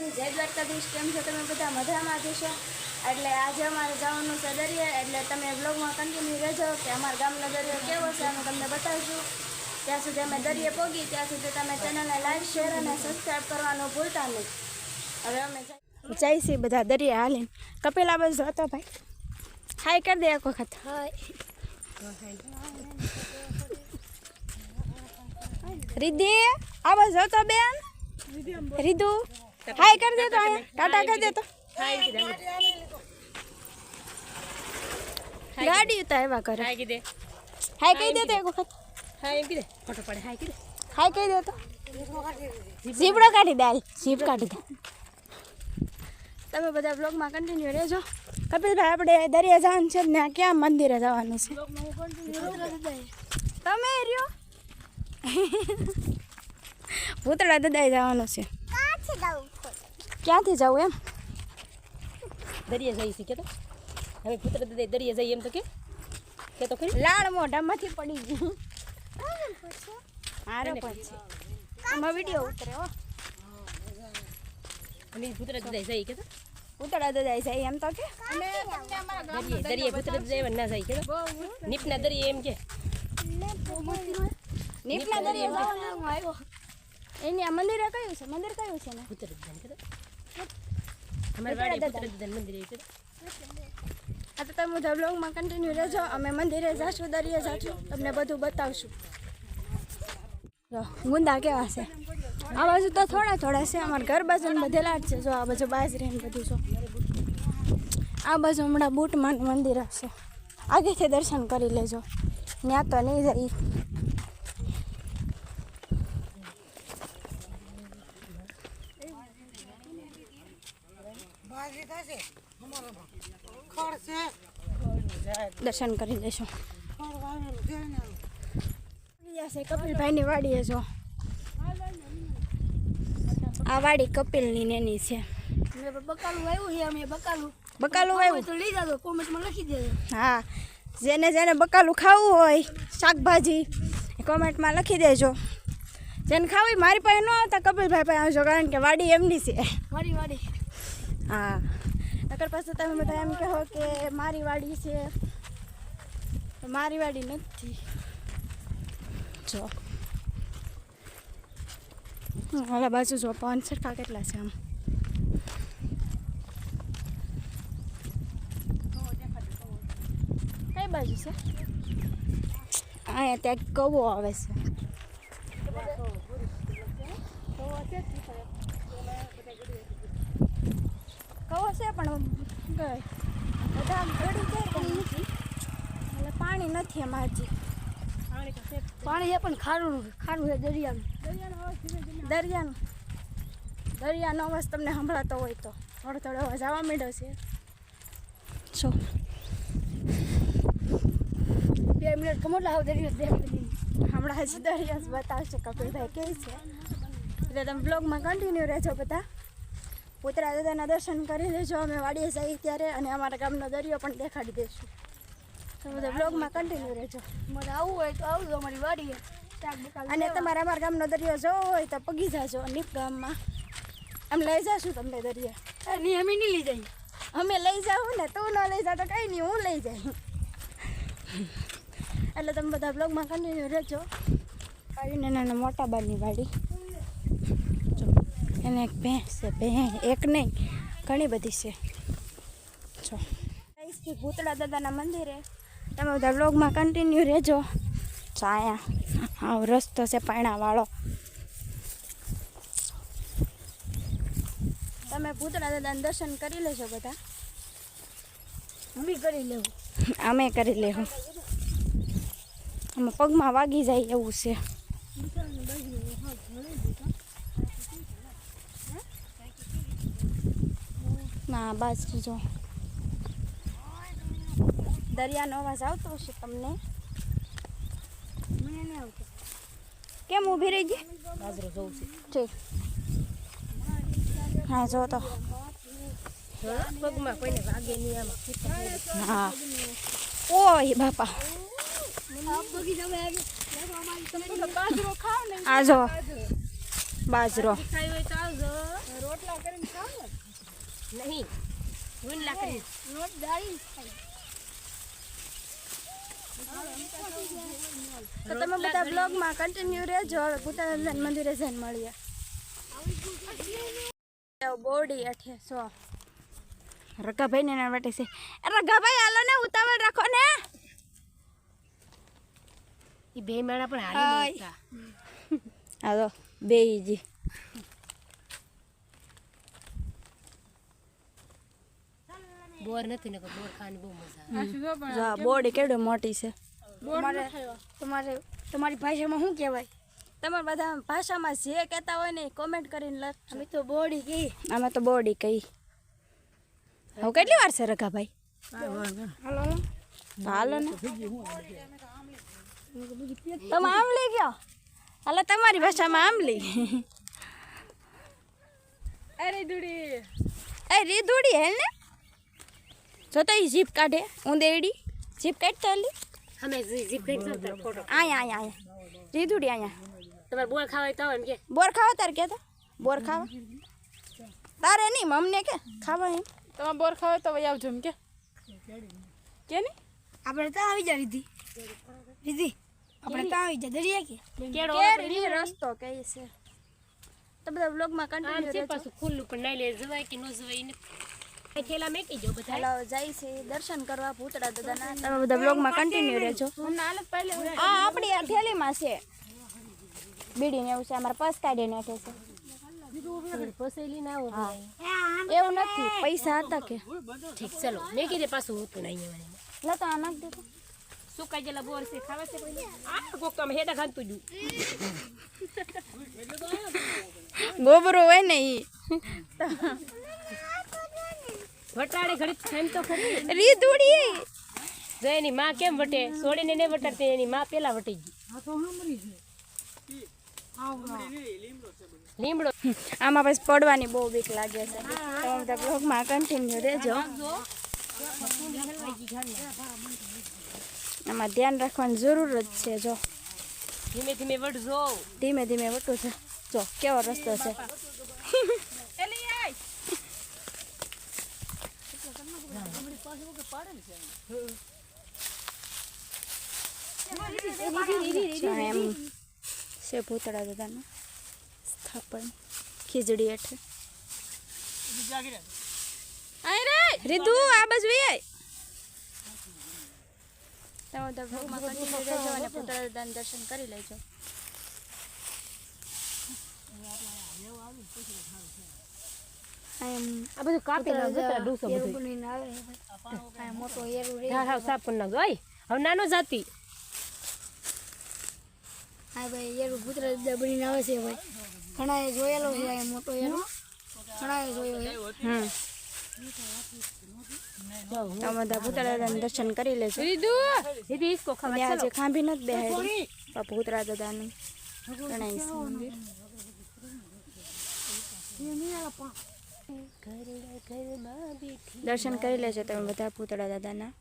માતાજી જય દ્વારકાધીશ, કેમ છો? તમે બધા મજામાં જશો એટલે આજે અમારે જવાનું છે દરિયા, એટલે તમે બ્લોગમાં કન્ટિન્યુ રહેજો કે અમારા ગામનો દરિયો કેવો છે અમે તમને બતાવીશું ત્યાં સુધી અમે દરિયે પહોંચી ત્યાં સુધી તમે ચેનલને લાઈક શેર અને સબસ્ક્રાઈબ કરવાનું ભૂલતા નહીં. હવે અમે જઈશી બધા દરિયા હાલીને. કપિલા બસ હતો ભાઈ. હાય, કરી દે એક વખત. રિદ્ધિ, આ બસ હતો બેન. રીધુ હાય કરી દે તો અહીંયા ટાટા કરી દે તો ગાડી તો એવા કરે હાય કીધે હાય કહી દે તો એક વખત હાય એમ કીધે ફોટો પડે હાય કીધે હાય કહી દે તો ઝીબડો કાઢી દે હાલ ઝીપ કાઢી દે તમે બધા બ્લોગમાં કન્ટિન્યુ રહેજો કપિલભાઈ આપણે દરિયા જવાનું છે ને આ ક્યાં મંદિરે જવાનું છે તમે રહ્યો ભૂતળા દદાઈ જવાનું છે ક્યાંથી જાઉં એમ? દરિયા જઈ છે તો? હવે પુત્ર દરિયે દરિયા જઈ એમ તો કે? કે તો ખરી? લાળ મોઢામાંથી પડી ગયું. હારો પછી આમાં વીડિયો ઉતરે હો. અમે પુત્ર દે જઈ કે તો? ઉતળા દદાઈ જાય એમ તો કે? દરિયે દરિયે પુત્ર દે ના જાય કે નીપના દરિયે એમ કે? નીપના દરિયા જવાનું આવ્યો. એની આ મંદિરે કયું છે? મંદિર કયું છે ને પુત્ર દે કે તો અમારી વાડી પુત્ર દે મંદિર કે તો આ તો તમે બધા બ્લોગમાં કન્ટિન્યુ રહેજો અમે મંદિરે જાશું દરિયે જાશું તમને બધું બતાવશું જો ગુંદા કેવા છે આ બાજુ તો થોડા થોડા છે અમારા ઘર બાજુ બધેલા જ છે. જો આ બાજુ બાજરી બધું જો. આ બાજુ હમણાં બૂટમાં મંદિર હશે. આગેથી દર્શન કરી લેજો. ત્યાં તો નહીં જાય દર્શન કરી લેશો કપિલભાઈની વાડી જો. આ વાડી કપિલની નેની છે. બકાલું આવ્યું છે અમે બકાલું. બકાલું આવ્યું તો લઈ જાજો કોમેન્ટમાં લખી દેજો. હા જેને જેને બકાલું ખાવું હોય શાકભાજી એ કોમેન્ટમાં લખી દેજો. જેને ખાવું મારી પાસે ન આવતા કપિલભાઈ પાસે આવજો કારણ કે વાડી એમની છે. વાડી વાડી. હા. નકર પાસે તમે બધા એમ કહો કે મારી વાડી છે. મારી વાડી નથી. જો. ઓલા બાજુ જો, પવન સરખા કેટલા છે આમ. કઈ બાજુ છે? અહીંયા ત્યાં કવો આવે છે કવો છે પણ બધા આમ ગળી જાય પણ નથી. એટલે પાણી નથી એમાં હજી. પાણી છે પણ ખારું ખારું છે દરિયાનું. દરિયાનું દરિયાનો. અવાજ તમને સંભળાતો હોય તો. થોડો થોડો અવાજ આવવા માંડ્યો છે. છો. બે મિનિટ કમોટ લાવો દરિયો હમણાં હજી દરિયા જ બતાવશે કપિલભાઈ કહે છે. એટલે તમે બ્લોગમાં કન્ટિન્યુ રહેજો બધા. પુતળા દાદાના દર્શન કરી લેજો અમે વાડીએ જઈએ ત્યારે અને અમારા ગામનો દરિયો પણ દેખાડી દઈશું તો બધા બ્લોગમાં કન્ટિન્યુ રહેજો. મને આવવું હોય તો આવજો અમારી વાડીએ. અને તમારે અમારા ગામનો દરિયો જોવો હોય તો પગી જાજો નીપ ગામમાં. અમે લઈ જાશું તમને દરિયા. નહીં અમે નહીં લઈ જઈએ. અમે લઈ જાઉં ને તું ન લઈ જા તો કંઈ નહીં હું લઈ જઈ એટલે તમે બધા બ્લોગમાં કન્ટિન્યુ રહેજો. આવીને નાના મોટા બાની વાડી. એને એક ભેંસ છે ભેં એક નહીં ઘણી બધી છે. જો. ભૂતળા દાદાના મંદિરે તમે બધા વ્લોગમાં કન્ટિન્યુ રહેજો. અહીંયા આવ રસ્તો છે પાણાવાળો. તમે ભૂતળા દાદાના દર્શન કરી લેજો બધા. અમે કરી લેવું. અમે કરી લેવું. અમે પગમાં વાગી જાય એવું છે. ના, બસ જો દરિયાનો અવાજ આવતો હશે તમને? કેમ ઊભી રહી ગઈ? બાજરો જોઉં છું ઠીક. હા, જો તો. પગમાં કોઈને વાગે નહીં આમાં હા. ઓય, બાપા. આ જો. બાજરો. રોટલા કરીને નહીં. ગુણ લાકડી. નોટ દાઈ તો તમે બધા બ્લોગમાં કન્ટિન્યુ રહેજો. હવે ભૂતાનંદ મંદિરે જઈને મળીએ. બોડી અઠે સો. રગાભાઈ ને એના માટે છે રગાભાઈ હાલો ને ઉતાવળ રાખો ને. એ બે મેળા પણ હાલી હાય. નહીં શકતા. હાલો બેજી બોર નથી ને બોર ખાવાની બહુ મજા આવે. જો બોડી કેવડી મોટી છે. તમારે તમારે તમારી ભાષામાં શું કહેવાય? તમારે બધા ભાષામાં જે કહેતા હોય ને કોમેન્ટ કરીને લખ. અમે તો બોડી કહી અમે તો બોડી કહી હવે કેટલી વાર છે રઘાભાઈ? હાલો. હાલો. ને. તમે આમલી ગયો? હાલો તમારી ભાષામાં આમલી અરે દુડી એ રીધુડી હે ને. જો તો એ જીપ કાઢે. ઊંદેડી જીપ કાઢતા એટલે અમે જીપ ગઈ ફોટો. આયા આયા આયા. રીધુડી આયા. તમારે બોર ખાવાય તો એમ કે. બોર ખાવા તાર કે તો? બોર ખાવા? તારે નહીં મમને કે? ખાવા એમ. તમે બોર ખાવ તો આવજો એમ કે. કે નહીં? આપણે ત્યાં આવી જા રીધી. રીધી આપણે ત્યાં આવી જા. દરિયા કે? કેડો રસ્તો કે છે. તો બધા બ્લોગમાં આમ કન્ટિન્યુ છે રહેજો. પાછું ખુલ્લું પણ નહીં લે જવાય કે ન જવાય ને થેલા મેકી જો બધા ચાલો જાય છે દર્શન કરવા ભૂતડા દાદાના. તમે બધા બ્લોગમાં કન્ટિન્યુ રહેજો. આ આપણી આ થેલીમાં છે. બીડી ને એવું છે અમારે પસ કાઢીને હેઠે છે. પસેલી ના આવો એવું નથી પૈસા હતા કે. ઠીક ચલો મેકી કીધે પાછું હું તો નહીં આવે લો તો આ નાખ દેતો સુકાઈ ગયેલા બોર છે ખાવા છે કોઈ? આ કોક તો હેડા ખાતું જુ. ગોબરો હોય ને ઈ. વટાડે ઘડી ખાઈમ તો ખરી. રીધુડી જો એની માં કેમ વટે? છોડીને નહીં વટાડતી એની માં પેલા વટી ગઈ. લીમડો. આમાં પછી પડવાની બહુ બીક લાગે છે. તમે બધા બ્લોગમાં કન્ટિન્યુ રહેજો. આમાં ધ્યાન રાખવાની જરૂર જ છે જો. ધીમે ધીમે વટજો ધીમે ધીમે વટું છે. જો કેવો રસ્તો છે જો એમ છે ભૂતળા દાદાનું સ્થાપન ખીજડી હેઠે રીધુ, આ બાજુ ભૂતળા દાદાના દર્શન કરી લેજો. આ બધું કાપી નાખ ડૂસો બધું બનીને આવે. છે ભાઈ. આ મોટો એરું રે હા હા સાફ કરી નાખજો. ઓય હવે નાનો જાતી હા ભાઈ એરું પુત્ર બનીને આવે છે ભાઈ. ઘણાએ જોયેલો છે આ મોટો એરો. ઘણા જોયો છે. હમ. બધા ભૂતળા દાદાના દર્શન કરી લેજો. દીદી ઈસકો ખાવા આજે ખાંભી નથી બેહાડી ભૂતળા દાદાનું. ગણાય મંદિર દર્શન કરી લેજો તમે બધા પૂતળા દાદાના.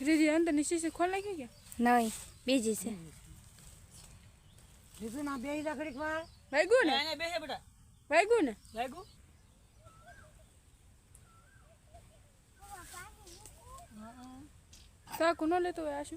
રીજી અંદર નીચે છે ખોલ નાખ્યું કે? નહીં બીજી છે. વાગ્યું ને? વાગ્યું ને? સાકુ ન લેતો હોય આશુ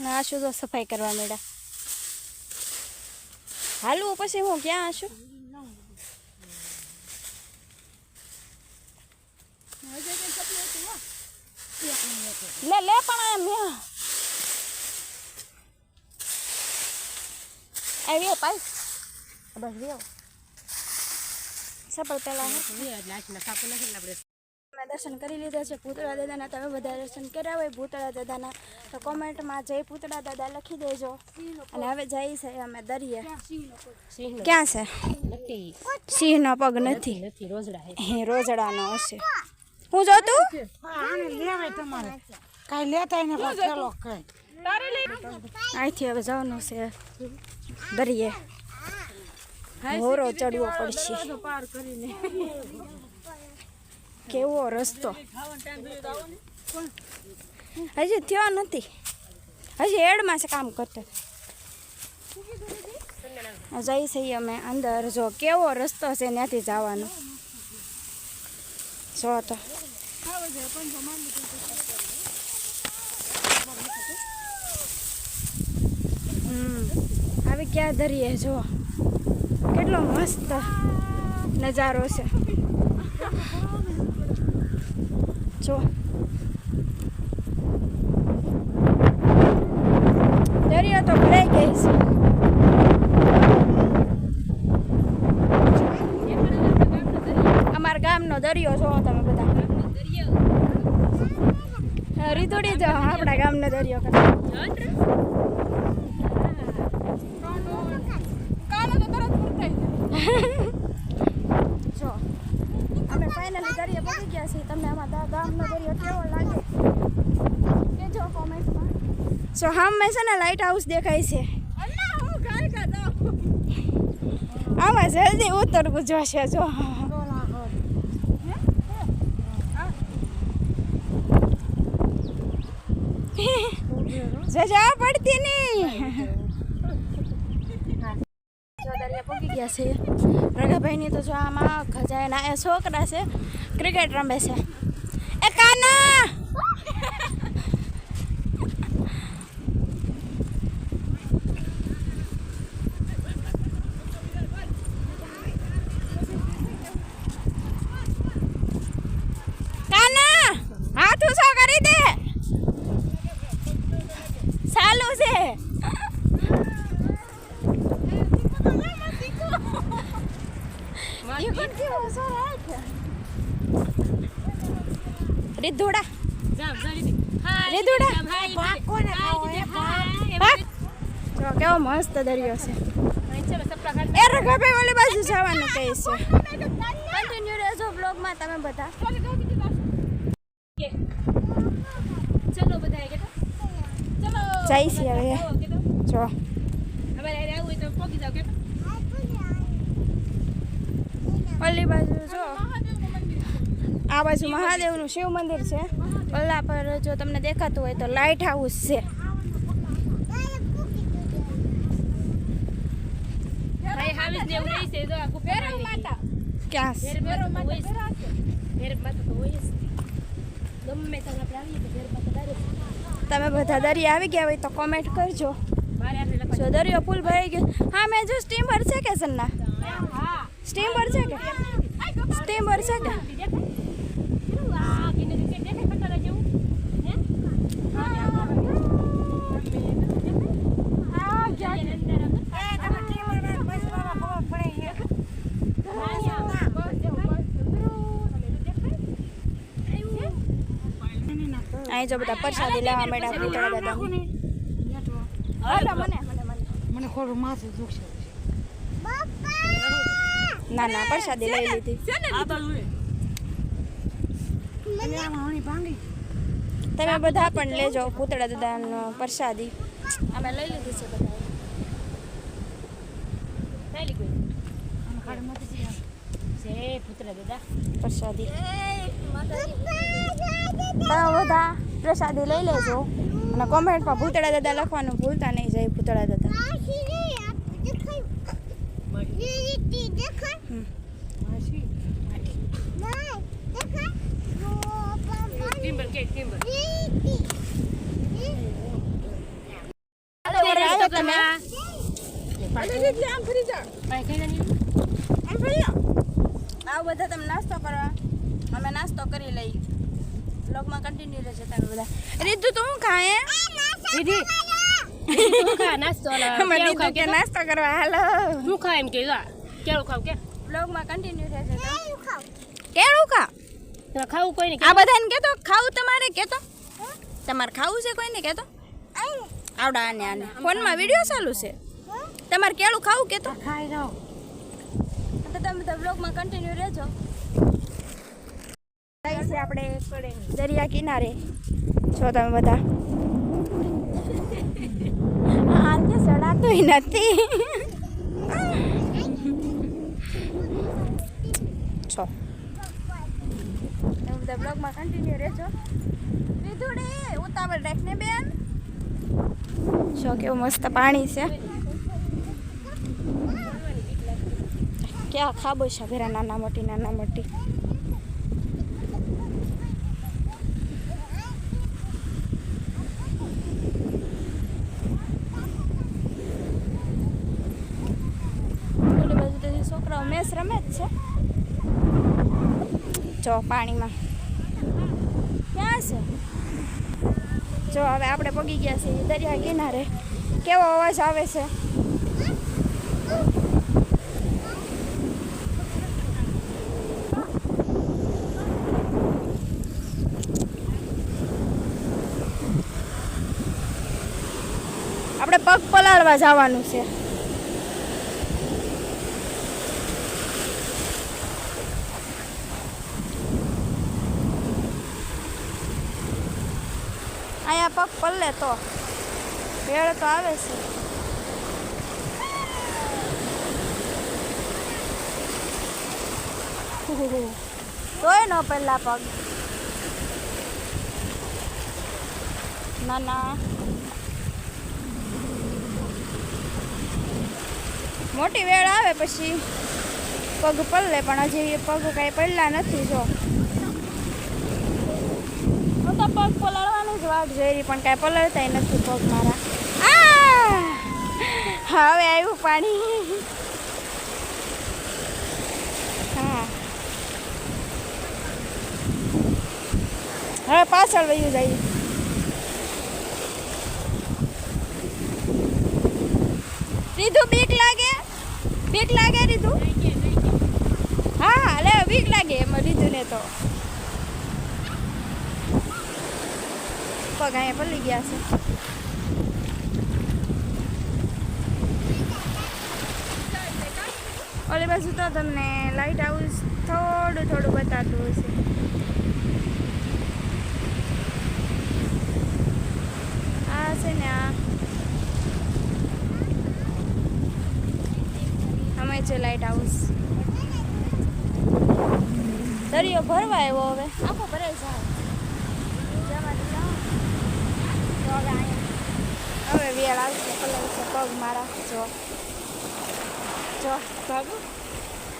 ના શું તો સફાઈ કરવા મેળા હાલવું પછી હું ક્યાં આશું લે લે પણ એમ યા આવી પાઈ બસ વ્યો સફળ પહેલા મેં દર્શન કરી લીધા છે પૂતળા દાદાના તમે બધા દર્શન કર્યા હોય પૂતળા દાદાના તો કોમેન્ટમાં જય પૂતળા દાદા લખી દેજો અને હવે જઈ છે અમે દરિયે ક્યાં છે સિંહનો પગ નથી રોજડાનો હશે હું જોતું આને તમારે કાંઈ લેતા ખેલો અહીંથી હવે જવાનું છે દરિયે હોરો ચડવો પડશે કેવો રસ્તો. હજી થયો નથી. હજી એડમાં છે કામ કરતો. જઈ છીએ અમે અંદર. જો કેવો રસ્તો છે ત્યાંથી જવાનો. જો તો. આવી ક્યાં ધરીએ જો. કેટલો મસ્ત નજારો છે. જો. દરિયો તો ભરાઈ ગઈ છે. અમારા ગામનો દરિયો છો તમે બધા. રીતોડી જો આપણા ગામનો દરિયો કરે. કાલે તો તરત પૂરતાઈ જાય જો અમે ફાઇનલી દરિયે પહોંચી ગયા છીએ. તમને આમાં ગામનો દરિયો કેવો લાગે? કે જો કોમેન્ટમાં સો સામે છે ને લાઇટ હાઉસ દેખાય છે. આમાં જલ્દી ઉતરવું જોશે જો. જજા પડતી નહીં જો દરિયા પહોંચી ગયા છે. રઘાભાઈની તો જો આમાં ખજાય ના એ છોકરા છે. ક્રિકેટ રમે છે એ કાના કાના હાથ ઊંચો કરી દે ચાલુ છે રીધોડા. જો કેવો મસ્ત દરિયો છે. એ રઘાભાઈ ઓલી બાજુ જવાનું કહે છે. કન્ટિન્યુ રહેજો બ્લોગમાં તમે બધા. ચલો બધા જઈ છીએ હવે જો. ઓલી બાજુ જો. આ બાજુ મહાદેવનું શિવ મંદિર છે. પલ્લા પર જો તમને દેખાતું હોય તો લાઇટ હાઉસ છે. તમે બધા દરિયા આવી ગયા હોય તો કોમેન્ટ કરજો. જો દરિયો ફૂલ ભરાઈ ગયો. હા મેં જો સ્ટીમર છે કે સન્ના? હા. સ્ટીમર છે કે? સ્ટીમર છે કે કેટલું આ કિને રીતે દેખાય ખતરા જેવું હે હા ક્યાં અંદર અહીં જો બધા પ્રસાદી લેવા માંડ્યા પૂતળા દાદા હાલો. મને મને મને. મને ખોડું માથું દુખશે ના ના પ્રસાદી લઈ લીધી. તમે બધા પણ લેજો પૂતળા દાદાનો પ્રસાદી. અમે લઈ લીધી છે બધા છે. પુત્ર દાદા. પ્રસાદી. તમે બધા પ્રસાદી લઈ લેજો. અને કોમેન્ટમાં ભૂતળા દાદા લખવાનું ભૂલતા નહીં જય ભૂતળા દાદા. હમ. ટિમ્બર કે ટિમ્બર હાલો તમે. આમ ફરી જાઓ. આમ ફરી આવો. આવો બધા તમે નાસ્તો કરવા. અમે નાસ્તો કરી લઈ બ્લોગમાં કન્ટિન્યુ રહેશે તમે બધા. રીતુ તું શું ખાય? ખા નાસ્તો ખાવ કે નાસ્તો કરવા હાલો. હું ખા એમ કે કેળું ખાવ કે? બ્લોગમાં કન્ટિન્યુ રહેજો કેળું ખા. તો ખાવું કોઈ નહીં. આ બધાને કેતો ખાવું તમારે કહેતો તમારે ખાવું છે કોઈને કહેતો આવડા આને આને. ફોનમાં વીડિયો ચાલુ છે. તમારે કેળું ખાવું કહેતો ખાઈ તો બ્લોગમાં કન્ટિન્યુ રહેજો. છીએ આપણે દરિયા કિનારે છો તમે બધા? આને સડાતું નથી. છો. તમે બધા બ્લોગમાં કન્ટિન્યુ રહેજો. રીધુડી ઉતાવળ રાખને બેન. જો કેવું મસ્ત પાણી છે? ક્યાં ખાબો છે ભેરા નાના મોટી નાના મોટી. છોકરાઓ મેચ રમે જ છે. જો પાણીમાં. ક્યાં છે? જો હવે આપણે પગી ગયા છીએ દરિયા કિનારે. કેવો અવાજ આવે છે આપણે પગ પલાળવા જવાનું છે. અહીંયા પગ પલ્લે તો. ભેળ તો આવે છે. તોય ન પહેલા પગ. ના ના. મોટી વેળ આવે પછી પગ પલ્લે, પણ હજી પગ કાંઈ પડલા નથી જો. હું તો પગ પલાળવાની જ વાટ જોઈ પણ કાંઈ પલળતા નથી પગ મારા. હવે આવ્યું પાણી. હા. હવે પાછળ વયું જાય. સીધું બીક લાગે બીક લાગે રીધું? હા, લે વીક લાગે એમાં રીધું ને તો. પગ અહીંયા પડી ગયા છે. ઓલી બાજુ તો તમને લાઇટ હાઉસ થોડું થોડું બતાવતું હશે. આ છે ને આ. અમે છે લાઇટ હાઉસ દરિયો ભરવા આવ્યો હવે. આખો ભરાઈ જાય. હવે વેળ આવશે કલર છે પગ મારા. જો. જો. બાબુ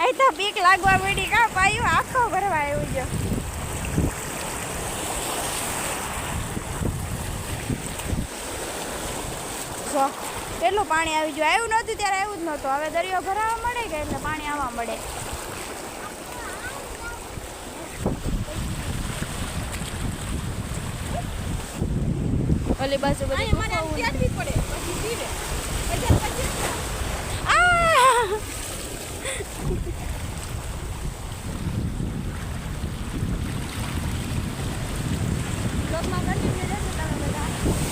અહીં તો બીક લાગવા મળી કા પાયું આખો ભરવા આવ્યું જો જો. કેટલું પાણી આવી ગયું. આવ્યું નહોતું ત્યારે આવ્યું જ નહોતું. હવે દરિયો ભરાવા મળે કે એટલે પાણી આવવા મળે? ઓલી બાજુ બધું આ!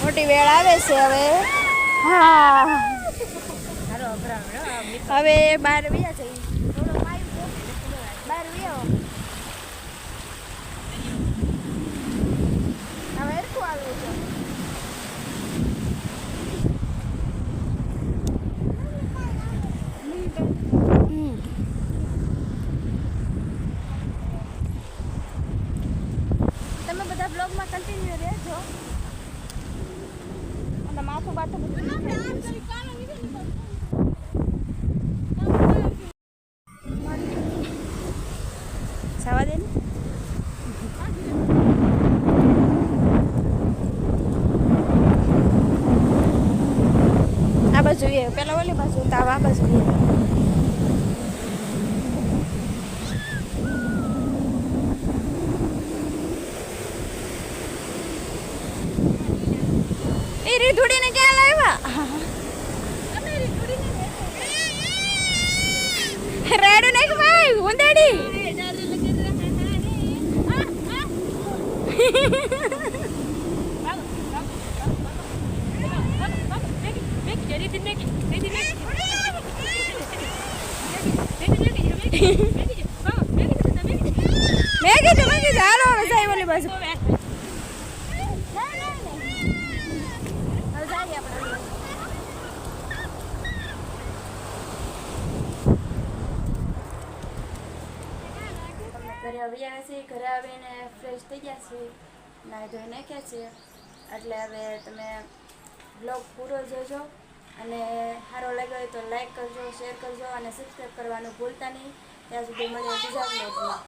મોટી વેળ આવે છે હવે. હા. હવે બાર વ્યા જઈ બાર વ્યો હવે હરખું આવે છે તમે બધા બ્લોગમાં કન્ટિન્યુ રહેજો અને માથું બાથું બધું દુખાઈ ગયું છે. જવા દે ને. આ બાજુ પેલા ઓલી બાજુ તો આ બાજુ એ. અમેરી ધૂળીને ક્યાં લાવ્યા રેડું નાખ ભાઈ ઉંદેડી મેં કીધું મેં કીધું હાલો હવે જાય ઓલી બાજુ ઘરે આવ્યા છીએ ઘરે આવીને ફ્રેશ થઈ ગયા છીએ. નાહી ધોઈ નાખ્યા છીએ એટલે હવે તમે બ્લોગ પૂરો જોજો અને સારો લાગ્યો હોય તો લાઈક કરજો શેર કરજો અને સબસ્ક્રાઈબ કરવાનું ભૂલતા નહીં. ત્યાં સુધી મળીએ બીજા બ્લોગમાં